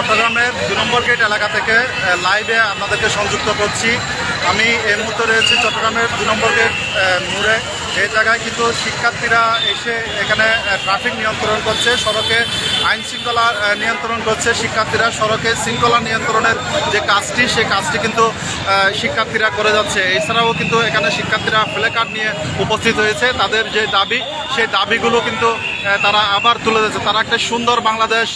চট্টগ্রামের দু নম্বর গেট এলাকা থেকে লাইভে আপনাদেরকে সংযুক্ত করছি। আমি এই মুহূর্তে রয়েছি চট্টগ্রামের দু নম্বর গেট মোড়ে। এই জায়গায় কিন্তু শিক্ষার্থীরা এসে এখানে ট্রাফিক নিয়ন্ত্রণ করছে, সড়কে আইন শৃঙ্খলা নিয়ন্ত্রণ করছে শিক্ষার্থীরা। সড়কে শৃঙ্খলা নিয়ন্ত্রণের যে কাজটি সেই কাজটি কিন্তু শিক্ষার্থীরা করে যাচ্ছে। এছাড়াও কিন্তু এখানে শিক্ষার্থীরা প্লে কার্ড নিয়ে উপস্থিত হয়েছে। তাদের যে দাবি, সেই দাবিগুলো কিন্তু তারা আবার তুলে দিয়েছে তারা একটা সুন্দর বাংলাদেশ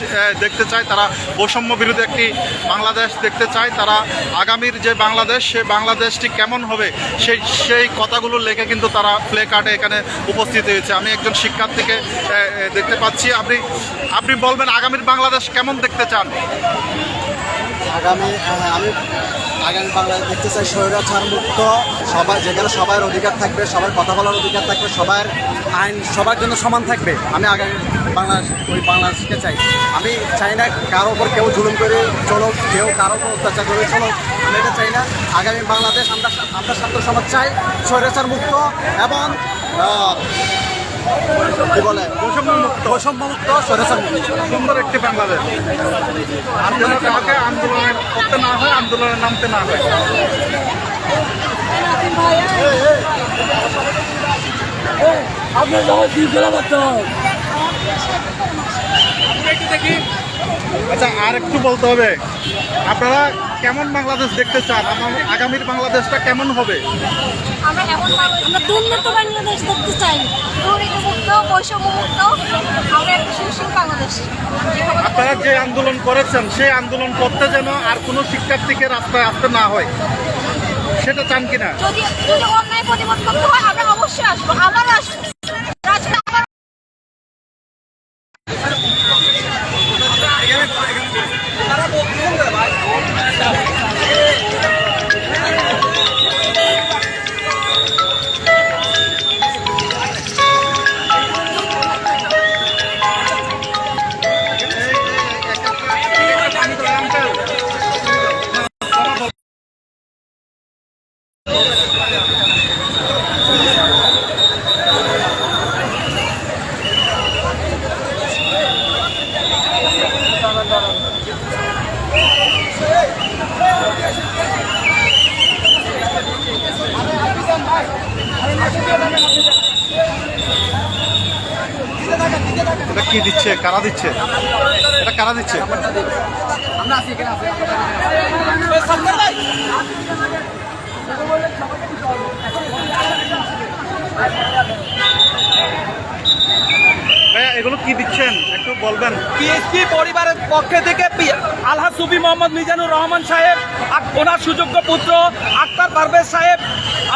দেখতে চায়। তারা বৈষম্য বিরোধী একটি বাংলাদেশ দেখতে চায়। তারা আগামীর যে বাংলাদেশ, সে বাংলাদেশটি কেমন হবে, সেই সেই কথাগুলো লেখে কিন্তু তারা প্লে কার্ডে এখানে উপস্থিত হয়েছে। আমি একজন শিক্ষার্থীকে দেখতে পাচ্ছি। আপনি আপনি বলবেন আগামীর বাংলাদেশ কেমন দেখতে চান? আগামী হ্যাঁ, আমি আগামী বাংলাদেশ দেখতে চাই স্বৈরাচার মুক্ত সবাই যেখানে সবার অধিকার থাকবে সবার কথা বলার অধিকার থাকবে সবার আইন সবার জন্য সমান থাকবে। আমি আগামী বাংলাদেশ ওই বাংলাদেশকে চাই। আমি চাই না কারও ওপর কেউ জুলুম করে চলো কেউ কারও ওপর অত্যাচার করে চলো আমি এটা চাই না। আগামী বাংলাদেশ আমরা আমরা ছাত্র সমাজ চাই স্বৈরাচার মুক্ত এবং কি বলে? বৈষম্য মুক্ত বৈষম্য মুক্ত স্বৈরাচার মুক্ত সুন্দর একটি বাংলাদেশ। আর যেন কাউকে আন্দোলনে করতে না হয় আন্দোলনে নামতে না হয়। আপনি সবাই শৃঙ্খলা করতে হবে আচ্ছা আর একটু বলতে হবে আপনারা কেমন বাংলাদেশ দেখতে চান? আগামী- আগামীর বাংলাদেশটা কেমন হবে? আমরা এমন আমরা উন্নত বাংলাদেশ দেখতে চাই। দুর্নীতি মুক্ত আমরা একটা সুশীল বাংলাদেশ। আপনারা যে আন্দোলন করেছেন সেই আন্দোলন করতে যেন আর কোনো শিক্ষার্থীকে রাস্তায় আসতে না হয় সেটা চান কিনা? যদি যদি অন্যায় প্রতিবাদ করতে হয় আমরা অবশ্যই আসব। আবার আসব। কি দিচ্ছে? কারা দিচ্ছে? এটা কারা দিচ্ছে? এগুলো কি দিচ্ছেন? একটু বলবেন। পিএসপি পরিবারের পক্ষে থেকে আলহাজ সুফি মোহাম্মদ মিজানুর রহমান সাহেব ওনার সুযোগ্য পুত্র আক্তার পারভেজ সাহেব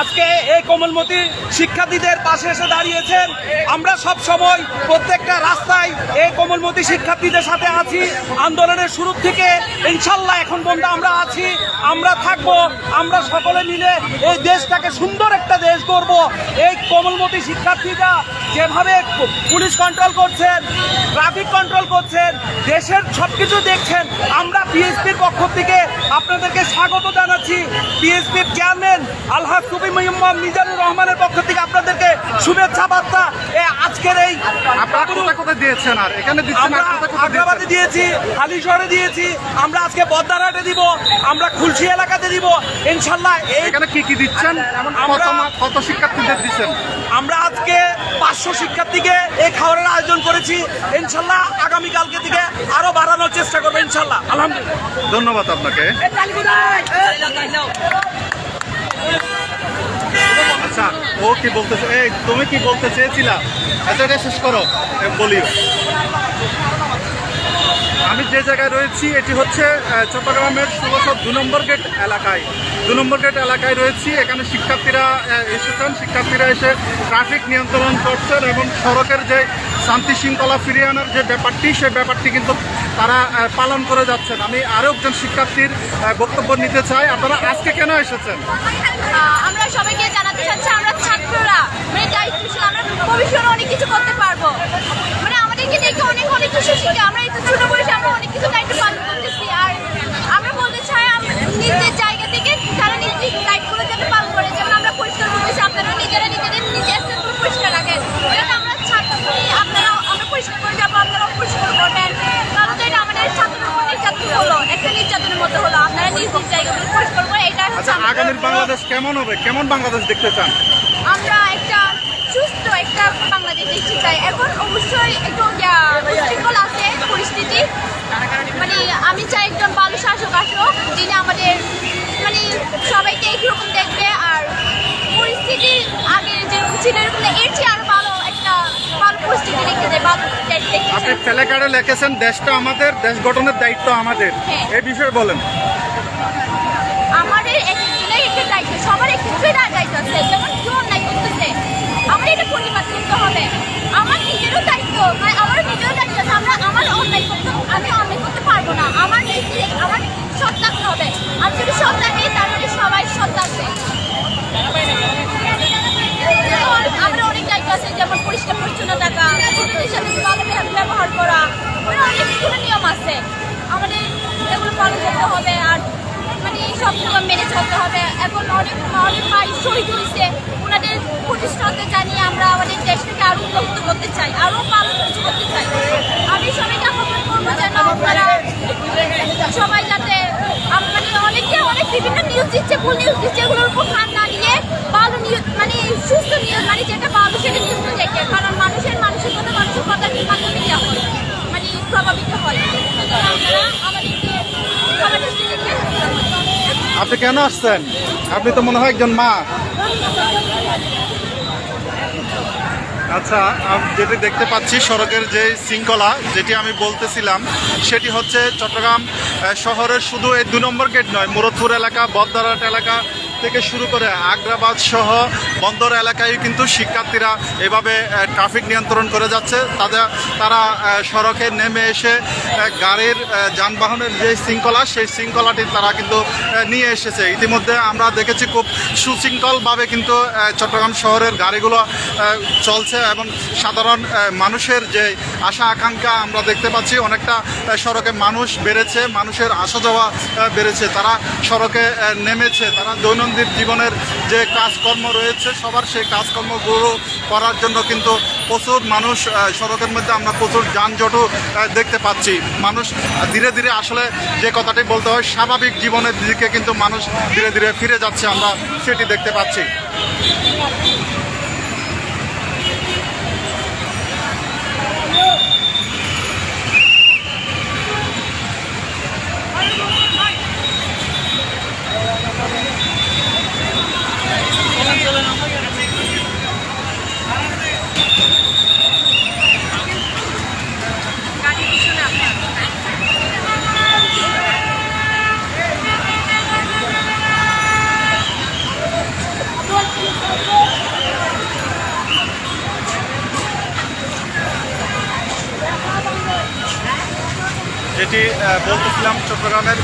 আজকে এই কোমলমতি শিক্ষার্থীদের পাশে এসে দাঁড়িয়েছেন। আমরা সব সময় প্রত্যেকটা রাস্তায় এই কোমলমতি শিক্ষার্থীদের সাথে আছি। আন্দোলনের শুরু থেকে ইনশাল্লাহ এখন পর্যন্ত আমরা আছি। আমরা থাকব, আমরা সকলে মিলে এই দেশটাকে সুন্দর একটা দেশ করব এই কোমলমতি শিক্ষার্থীরা যেভাবে পুলিশ কন্ট্রোল করছেন ট্রাফিক কন্ট্রোল করছেন, দেশের সব কিছু দেখছেন, আমরা পিএসপির পক্ষ থেকে আপনাদেরকে স্বাগত জানাচ্ছি। পিএসপির চেয়ারম্যান আলহাজ মোহাম্মদ মিজানুর রহমানের পক্ষ থেকে আপনাদেরকে শুভেচ্ছা বার্তা। এ আজকের এই দিয়েছেন আর এখানে আগ্রাবাদে দিয়েছি হালিশহরে দিয়েছি। আমরা আজকে বদ্দারহাটে দিব আমরা খুলশি এলাকাতে দিব। ইনশাল্লাহ এখানে কি কি দিচ্ছেন? কত আমরা- কত শিক্ষার্থীদের দিচ্ছেন? আমরা আজকে পাঁচশো শিক্ষার্থীকে এই খাবারের আয়োজন করেছি। ইনশাল্লাহ আগামীকালকে থেকে আরও বাড়ানোর চেষ্টা করব ইনশাল্লাহ। আলহামদুলিল্লাহ। ধন্যবাদ আপনাকে। আচ্ছা ও কি বলতেছে এই তুমি কি বলতে চেয়েছিলা? আচ্ছা এটা শেষ করো এ, বলি আমি যে জায়গায় রয়েছি এটি হচ্ছে চট্টগ্রামের ষোলোশো দু নম্বর গেট এলাকায়। দু নম্বর গেট এলাকায় রয়েছি এখানে শিক্ষার্থীরা এসেছেন। শিক্ষার্থীরা এসে ট্রাফিক নিয়ন্ত্রণ করছেন এবং সড়কের যে শান্তি শৃঙ্খলা ফিরিয়ে আনার যে ব্যাপারটি সেই ব্যাপারটি কিন্তু তারা পালন করে যাচ্ছেন। আমি আরও একজন শিক্ষার্থীর বক্তব্য নিতে চাই। আপনারা আজকে কেন এসেছেন? আমরা সবাইকে জানাতে চাচ্ছি আমরা ছাত্ররা মানে দায়িত্বশীল আমরা ভবিষ্যতে অনেক কিছু করতে পারব মানে আমাদেরকে দেখে অনেক অনেক কিছু শিখে আমরা এই তো ছোট বয়সে আমরা অনেক কিছু দায়িত্ব পালন করতেছি আর আমরা বলতে চাই আম- নিজের জায়গা থেকে তারা নিজের দায়িত্বগুলো যাতে পালন করে যেমন আমরা পরিষ্কার করতেছি আপনারা নিজেরা নিজেদের নিজের স্থানগুলো পরিষ্কার রাখেন যেমন আমরা ছাত্রী আপনারা আমরা পরিষ্কার করে যাব আপনারাও পরিষ্কার করবেন তাহলে তো এটা আমাদের ছাত্রদের উপর নির্যাতন হলো আগামীর বাংলাদেশ কেমন হবে? কেমন বাংলাদেশ দেখতে চান? আমরা একটা সুস্থ একটা বাংলাদেশ দেখতে চাই। এখন অবশ্যই একটু উশৃঙ্খল আছে পরিস্থিতি। মানে আমি চাই একজন ভালো শাসক আসুক যিনি আমাদের মানে সবাইকে একরকম দেখবে আর পরিস্থিতি আগে যেরকম ছিল এরকম এর চেয়ে আরও ভালো একটা ভালো পরিস্থিতি দেখতে চাই ভালো আপনি চাই লিখেছেন দেশটা আমাদের দেশ গঠনের দায়িত্ব আমাদের। হ্যাঁ। এই বিষয়ে বলেন। আমাদের সবার একটু দায়িত্ব আছে যেমন কেউ অন্যায় করতেছে আমার এটা প্রতিবাদ করতে হবে, আমার নিজেরও দায়িত্ব মানে আমার নিজেরও দায়িত্ব আমরা আমার অন্যায় করতে, আমি অন্যায় করতে পারব না, আমার আমার সৎ থাকতে হবে আমি যদি সৎ থাকি তার মানে সবাই সৎ থাকবে আমরা অনেক দায়িত্ব আছে যেমন পরিষ্কার পরিচ্ছন্ন থাকা ছোটদের সাথে ভালো ব্যব- ব্যবহার করা মানে অনেকগুলো নিয়ম আছে আমাদের এগুলো পালন করতে হবে আর মানে সব সময় মেনে চলতে হবে এখন অনেক ভাই শহীদ হয়েছে। ওনাদের প্রতিষ্ঠানকে জানিয়ে আমরা আমাদের দেশটাকে আরও উন্নত করতে চাই আরও ভালো কিছু করতে চাই। আমি সবাইকে আহ্বান করব যেন আপনারা সবাই যাতে মানে অনেকে অনেক বিভিন্ন নিউজ দিচ্ছে, ভুল নিউজ দিচ্ছে, এগুলোর উপর না নিয়ে ভালো নিউজ মানে সুস্থ নিউজ মানে যেটা ভালো সেটা নিউজ দেখে কারণ মানুষের মানসিকতা মানুষের কথার মাধ্যমে দেওয়া হয় মানে প্রভাবিত হয় তো আপনারা আমাদেরকে সবার দৃষ্টি দেখে আপনি কেন আসছেন? আপনি তো মনে হয় একজন মা। আচ্ছা যেটি দেখতে পাচ্ছি সড়কের যে শৃঙ্খলা, যেটি আমি বলতেছিলাম, সেটি হচ্ছে চট্টগ্রাম শহরের শুধু এই দু নম্বর গেট নয় মুরদপুর এলাকা বদদারাট এলাকা থেকে শুরু করে আগ্রাবাদ সহ বন্দর এলাকায় কিন্তু শিক্ষার্থীরা এভাবে ট্রাফিক নিয়ন্ত্রণ করে যাচ্ছে। তাদের, তারা সড়কে নেমে এসে গাড়ির যানবাহনের যে শৃঙ্খলা, সেই শৃঙ্খলাটি তারা কিন্তু নিয়ে এসেছে। ইতিমধ্যে আমরা দেখেছি খুব সুশৃঙ্খলভাবে কিন্তু চট্টগ্রাম শহরের গাড়িগুলো চলছে এবং সাধারণ মানুষের যে আশা, আকাঙ্ক্ষা আমরা দেখতে পাচ্ছি, অনেকটা সড়কে মানুষ বেড়েছে, মানুষের আসা যাওয়া বেড়েছে। তারা সড়কে নেমেছে, তারা দৈনন্দিন জীবনের যে কাজকর্ম রয়েছে, সবার সেই কাজকর্মগুলো করার জন্য কিন্তু প্রচুর মানুষ সড়কের মধ্যে আমরা প্রচুর যানজটও দেখতে পাচ্ছি। মানুষ ধীরে ধীরে আসলে যে কথাটি বলতে হয়, স্বাভাবিক জীবনের দিকে কিন্তু মানুষ ধীরে ধীরে ফিরে যাচ্ছে, আমরা সেটি দেখতে পাচ্ছি। যেটি বলতেছিলাম চট্টগ্রামের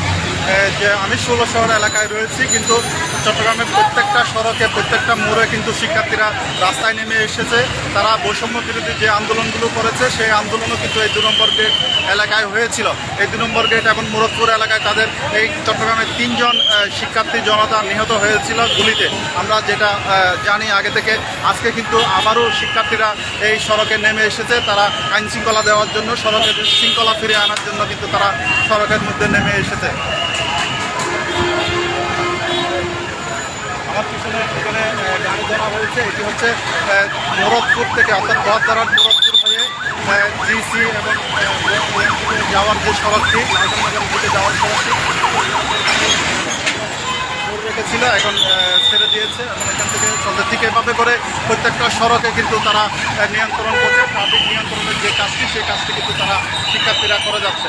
যে আমি ষোলো শহর এলাকায় রয়েছি কিন্তু চট্টগ্রামের প্রত্যেকটা সড়কে, প্রত্যেকটা মোড়ে কিন্তু শিক্ষার্থীরা রাস্তায় নেমে এসেছে। তারা বৈষম্য বিরোধী যে আন্দোলনগুলো করেছে, সেই আন্দোলনও কিন্তু এই দু নম্বর গেট এলাকায় হয়েছিল। এই দু নম্বর গেট এবং মুরদপুর এলাকায় তাদের এই চট্টগ্রামের তিনজন শিক্ষার্থী জনতা নিহত হয়েছিল গুলিতে। আমরা যেটা জানি আগে থেকে, আজকে কিন্তু আবারও শিক্ষার্থীরা এই সড়কে নেমে এসেছে। তারা আইন শৃঙ্খলা দেওয়ার জন্য, সড়কের শৃঙ্খলা ফিরে আনার জন্য কিন্তু তারা সড়কের মধ্যে নেমে এসেছে। আমার পিছনে এখানে গাড়ি ধরা হয়েছে। এটি হচ্ছে মোরদপুর থেকে অর্থাৎ বহদ্দারার মোরদপুর হয়ে জিসি এবং যাওয়ার যে সড়কটি লালগঞ্জের দিকে যাওয়ার সড়কটি রেখেছিল। এখন ছেড়ে দিয়েছে। এবং এখান থেকে চলতে ঠিক এভাবে করে প্রত্যেকটা সড়কে কিন্তু তারা নিয়ন্ত্রণ করছে। ট্রাফিক নিয়ন্ত্রণের যে কাজটি, সেই কাজটি কিন্তু তারা শিক্ষার্থীরা করে যাচ্ছে।